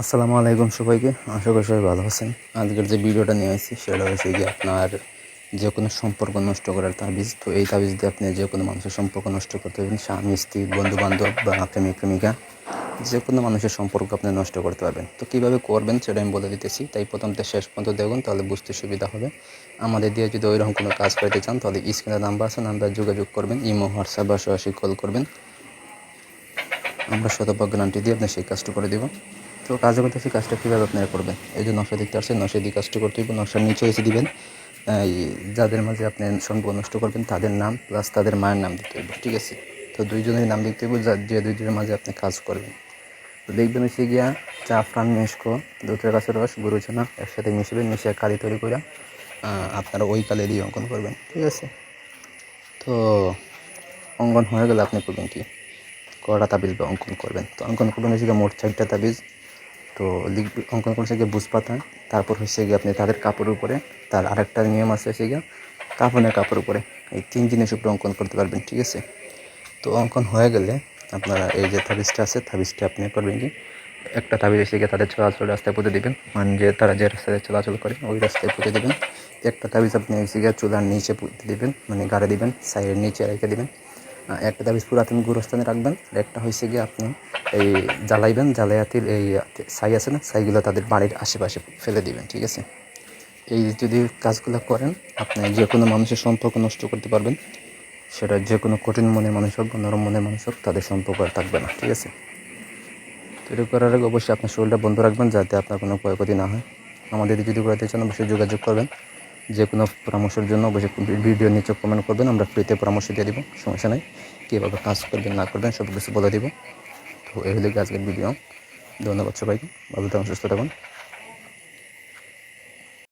আসসালামু আলাইকুম সবাইকে। আশা করি সবাই ভালো আছেন। আজকের যে ভিডিওটা নিয়ে আসছি, সেটা হচ্ছে কি আপনার যে কোনো সম্পর্ক নষ্ট করার তাবিজ। তো এই তাবিজ দিয়ে আপনি যে কোনো মানুষের সম্পর্ক নষ্ট করতে পারবেন। স্বামী, স্ত্রী বন্ধু বান্ধব বা প্রেমিক প্রেমিকা যে কোনো মানুষের সম্পর্ক আপনি নষ্ট করতে পারবেন। তো কীভাবে করবেন, সেটা আমি বলে দিতেছি। তাই প্রথম থেকে শেষ পর্যন্ত দেখুন, তাহলে বুঝতে সুবিধা হবে। আমাদের দিয়ে যদি ওইরকম কোনো কাজ করতে চান, তাহলে স্ক্রিনে নাম্বার আছে, নাম্বার যোগাযোগ করবেন, ইমো, হোয়াটসঅ্যাপ বা সরাসরি কল করবেন। আমরা শতভাগ গ্যারান্টি দিয়ে আপনার সেই কাজটা করে দেবো। তো কাজে করতে সেই কাজটা কীভাবে আপনারা করবেন? এই যে নকশা দেখতে আসছে নকশা দিয়ে কাজটা করতে হবে নকশার নিচে এসে দিবেন। যাদের মাঝে আপনি সম্পর্ক নষ্ট করবেন, তাদের নাম প্লাস তাদের মায়ের নাম দিতে হবে ঠিক আছে? তো দুইজনের নাম দিতে হবে যা- যে দুইজনের মাঝে আপনি কাজ করবেন। তো দেখবেন হচ্ছে গিয়া জাফরান মেশকো, দুধের গাছের রস গুরুচনা একসাথে মিশবেন মিশিয়ে কালি তৈরি করে আপনারা ওই কালে দিয়ে অঙ্কন করবেন, ঠিক আছে? তো অঙ্কন হয়ে গেলে আপনি করবেন কি? কড়া তাবিজ বা অঙ্কন করবেন। তো অঙ্কন করবেন হচ্ছে গিয়ে মোট চারটা তাবিজ। তো অঙ্কন করছে গিয়ে বুঝ পাতা তারপর হচ্ছে গিয়ে আপনি তাদের কাপড়ের উপরে, তার আরেকটা নিয়ম আছে হচ্ছে গিয়ে কাপড়ের কাপড় উপরে, এই তিন জিনিস উপরে অঙ্কন করতে পারবেন, ঠিক আছে? তো অঙ্কন হয়ে গেলে আপনারা এই যে তাবিজটা আছে, তাবিজটা আপনি করবেন কি, একটা তাবিজ এসে গিয়ে তাদের চলাচল রাস্তায় পুঁতে দেবেন। মানে যে তারা যে রাস্তায় চলাচল করে, ওই রাস্তায় পুঁতে দেবেন। একটা তাবিজ আপনি এসে গিয়ে চুলার নিচে পুঁতে দেবেন মানে গাড়ে দিবেন, সাইডের নিচে রেখে দেবেন। একটা তাবিজ পুরাতন গুরুস্থানে রাখবেন, আর একটা হয়েছে গিয়ে আপনি এই জ্বালাইবেন জ্বালাইয়াতির এই ছাই আছে না, ছাইগুলো তাদের বাড়ির আশেপাশে ফেলে দিবেন, ঠিক আছে? এই যদি কাজগুলো করেন, আপনি যে কোনো মানুষের সম্পর্ক নষ্ট করতে পারবেন। সেটা যে কোনো কঠিন মনের মানুষ হোক বা নরম মনের মানুষ হোক, তাদের সম্পর্ক আর থাকবে না, ঠিক আছে? তো এটা করার আগে অবশ্যই আপনার শরীরটা বন্ধ রাখবেন, যাতে আপনার কোনো ক্ষয়ক্ষতি না হয়। আমাদের যদি করাতে চান, অবশ্যই যোগাযোগ করবেন। যে কোনো পরামর্শের জন্য অবশ্যই ভিডিও নিচে কমেন্ট করবেন, আমরা ফ্রিতে পরামর্শ দিয়ে দেবো, সমস্যা নেই। কীভাবে কাজ করবেন, না করবেন সব কিছু বলে দিব। তো এই হলো আজকের ভিডিও ধন্যবাদ সবাইকে। ভালো থাকুন সুস্থ থাকুন।